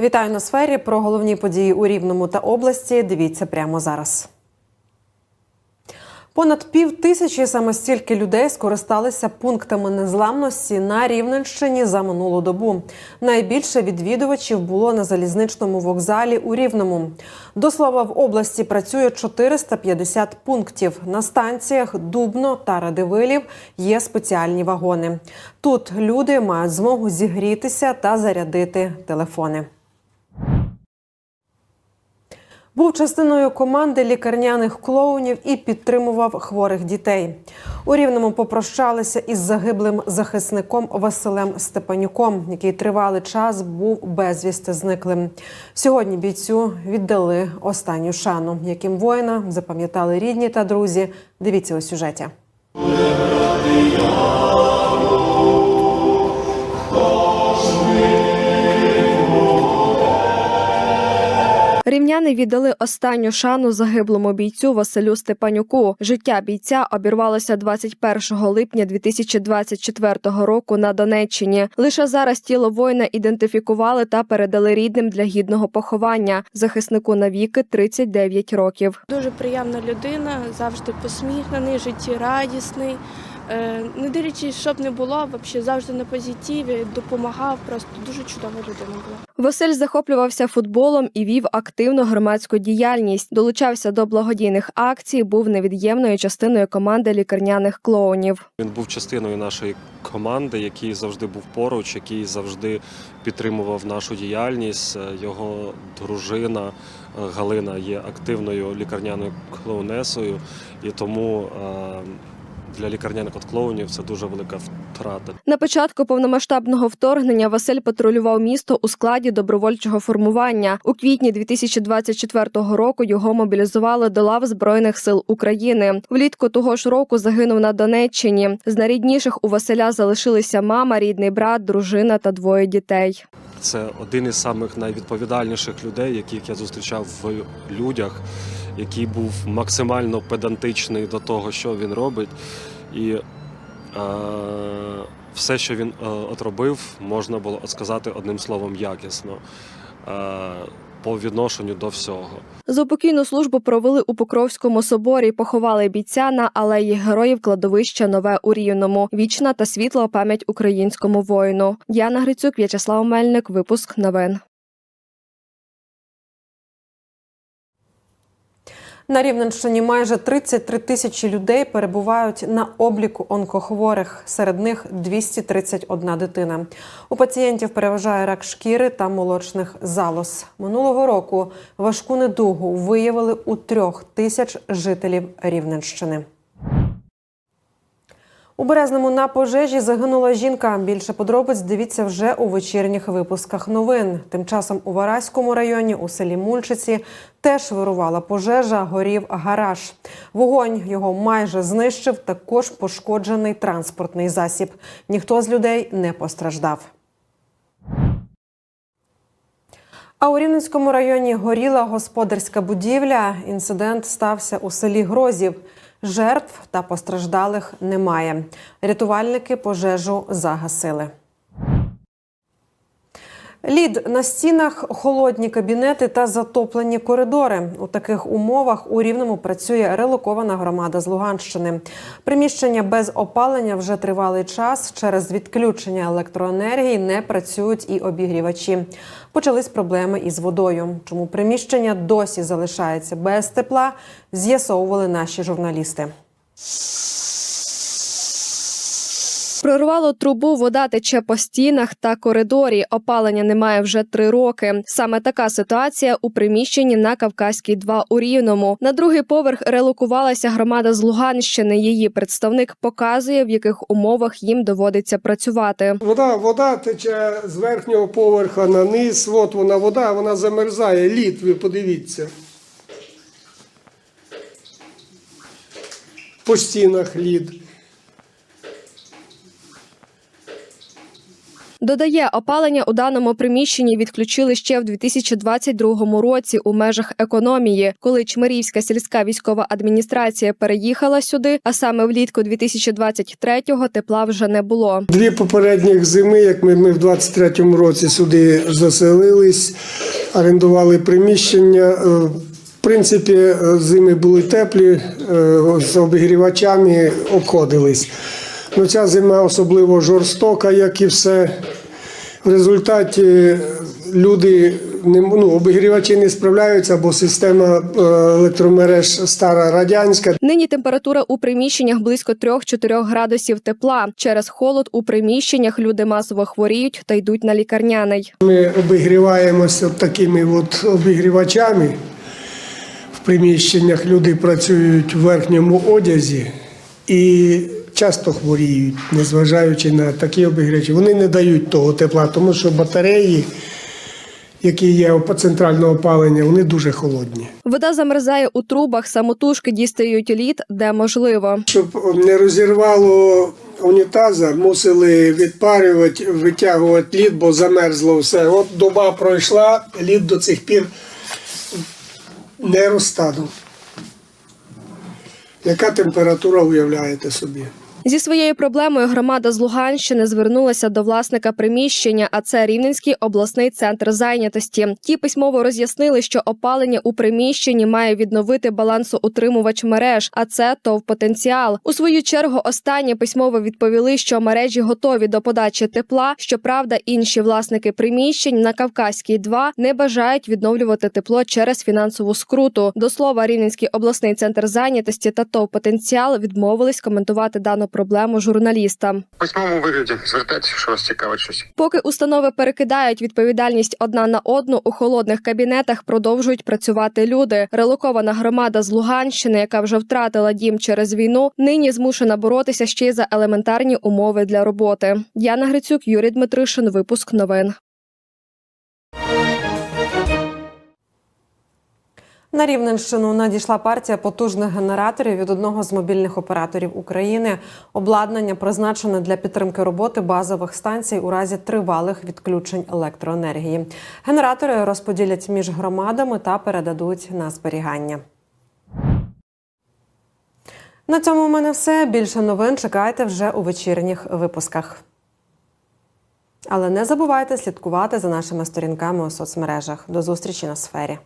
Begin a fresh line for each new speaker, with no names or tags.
Вітаю на сфері. Про головні події у Рівному та області. Дивіться прямо зараз. Понад пів тисячі саме стільки людей скористалися пунктами незламності на Рівненщині за минулу добу. Найбільше відвідувачів було на залізничному вокзалі у Рівному. До слова, в області працює 450 пунктів. На станціях Дубно та Радивилів є спеціальні вагони. Тут люди мають змогу зігрітися та зарядити телефони. Був частиною команди лікарняних клоунів і підтримував хворих дітей. У рівному попрощалися із загиблим захисником Василем Степанюком, який тривалий час був безвісти зниклим. Сьогодні бійцю віддали останню шану, яким воїна запам'ятали рідні та друзі. Дивіться у сюжеті.
Рівняни віддали останню шану загиблому бійцю Василю Степанюку. Життя бійця обірвалося 21 липня 2024 року на Донеччині. Лише зараз тіло воїна ідентифікували та передали рідним для гідного поховання. Захиснику навіки 39 років.
Дуже приємна людина, завжди посміхнений, життєрадісний. Не дивлячись, що б не було, взагалі завжди на позитиві, допомагав. Просто дуже чудова людина була.
Василь захоплювався футболом і вів активну громадську діяльність. Долучався до благодійних акцій, був невід'ємною частиною команди лікарняних клоунів.
Він був частиною нашої команди, який завжди був поруч, який завжди підтримував нашу діяльність. Е, Його дружина е, Галина є активною лікарняною клоунесою, і тому е, для лікарняних от клоунів це дуже велика втрата.
На початку повномасштабного вторгнення Василь патрулював місто у складі добровольчого формування. У квітні 2024 року його мобілізували до лав збройних сил України. Влітку того ж року загинув на Донеччині. З найрідніших у Василя залишилися мама, рідний брат, дружина та двоє дітей.
Це один із самих найвідповідальніших людей, яких я зустрічав в людях, який був максимально педантичний до того, що він робить. І е, все, що він е, от можна було сказати одним словом якісно е, по відношенню до всього.
Заупокійну службу провели у Покровському соборі. Поховали бійця на алеї героїв кладовища Нове у Рівному. Вічна та світла пам'ять українському воїну. Діана Грицюк, В'ячеслав Мельник. Випуск новин.
На Рівненщині майже 33 тисячі людей перебувають на обліку онкохворих. Серед них 231 дитина. У пацієнтів переважає рак шкіри та молочних залоз. Минулого року важку недугу виявили у трьох тисяч жителів Рівненщини. У Березному на пожежі загинула жінка. Більше подробиць дивіться вже у вечірніх випусках новин. Тим часом у Вараському районі у селі Мульчиці теж вирувала пожежа, горів гараж. Вогонь його майже знищив. Також пошкоджений транспортний засіб. Ніхто з людей не постраждав. А у Рівненському районі горіла господарська будівля. Інцидент стався у селі Грозів. Жертв та постраждалих немає. Рятувальники пожежу загасили. Лід на стінах, холодні кабінети та затоплені коридори. У таких умовах у Рівному працює релокована громада з Луганщини. Приміщення без опалення вже тривалий час. Через відключення електроенергії не працюють і обігрівачі. Почались проблеми із водою. Чому приміщення досі залишається без тепла? З'ясовували наші журналісти.
Прорвало трубу, вода тече по стінах та коридорі. Опалення немає вже три роки. Саме така ситуація у приміщенні на Кавказькій 2 у Рівному. На другий поверх релокувалася громада з Луганщини. Її представник показує, в яких умовах їм доводиться працювати.
Вода, вода тече з верхнього поверха на низ. От вона вода, вона замерзає. Лід, ви подивіться. По стінах лід.
Додає, опалення у даному приміщенні відключили ще в 2022 році у межах економії, коли Чмирівська сільська військова адміністрація переїхала сюди, а саме влітку 2023-го тепла вже не було.
Дві попередніх зими, як ми, ми в 23-му році сюди заселились, орендували приміщення. Е, В принципі, е, зими були теплі, е, з обігрівачами обходились. Ну, ця зима особливо жорстока, як і все. В результаті е, люди не ну, обігрівачі не справляються, бо система е, електромереж стара радянська.
Нині температура у приміщеннях близько 3-4 градусів тепла. Через холод у приміщеннях люди масово хворіють та йдуть на лікарняний.
Ми обігріваємося от такими от обігрівачами. В приміщеннях люди працюють в верхньому одязі і часто хворіють, незважаючи на такі обігрівачі. Вони не дають того тепла, тому що батареї, які є опа- центрального опалення, вони дуже холодні.
Вода замерзає у трубах, самотужки дістають лід, де можливо.
Щоб не розірвало унітаза, мусили відпарювати, витягувати лід, бо замерзло все. От доба пройшла, лід до цих пір не розтанув. Яка температура уявляєте собі?
Зі своєю проблемою громада з Луганщини звернулася до власника приміщення, а це Рівненський обласний центр зайнятості. Ті письмово роз'яснили, що опалення у приміщенні має відновити балансоутримувач мереж, а це ТОВ потенціал. У свою чергу останні письмово відповіли, що мережі готові до подачі тепла. Щоправда, інші власники приміщень на Кавказькій 2 не бажають відновлювати тепло через фінансову скруту. До слова, Рівненський обласний центр зайнятості та ТОВ потенціал відмовились коментувати дану проблему журналістам.
Письмовому вигляді звертайтеся, якщо вас цікавить щось.
Поки установи перекидають відповідальність одна на одну, у холодних кабінетах продовжують працювати люди. Релокована громада з Луганщини, яка вже втратила дім через війну, нині змушена боротися ще й за елементарні умови для роботи. Яна Грицюк, Юрій Дмитришин. Випуск новин.
На Рівненщину надійшла партія потужних генераторів від одного з мобільних операторів України. Обладнання призначене для підтримки роботи базових станцій у разі тривалих відключень електроенергії. Генератори розподілять між громадами та передадуть на зберігання. На цьому у мене все. Більше новин чекайте вже у вечірніх випусках. Але не забувайте слідкувати за нашими сторінками у соцмережах. До зустрічі на сфері.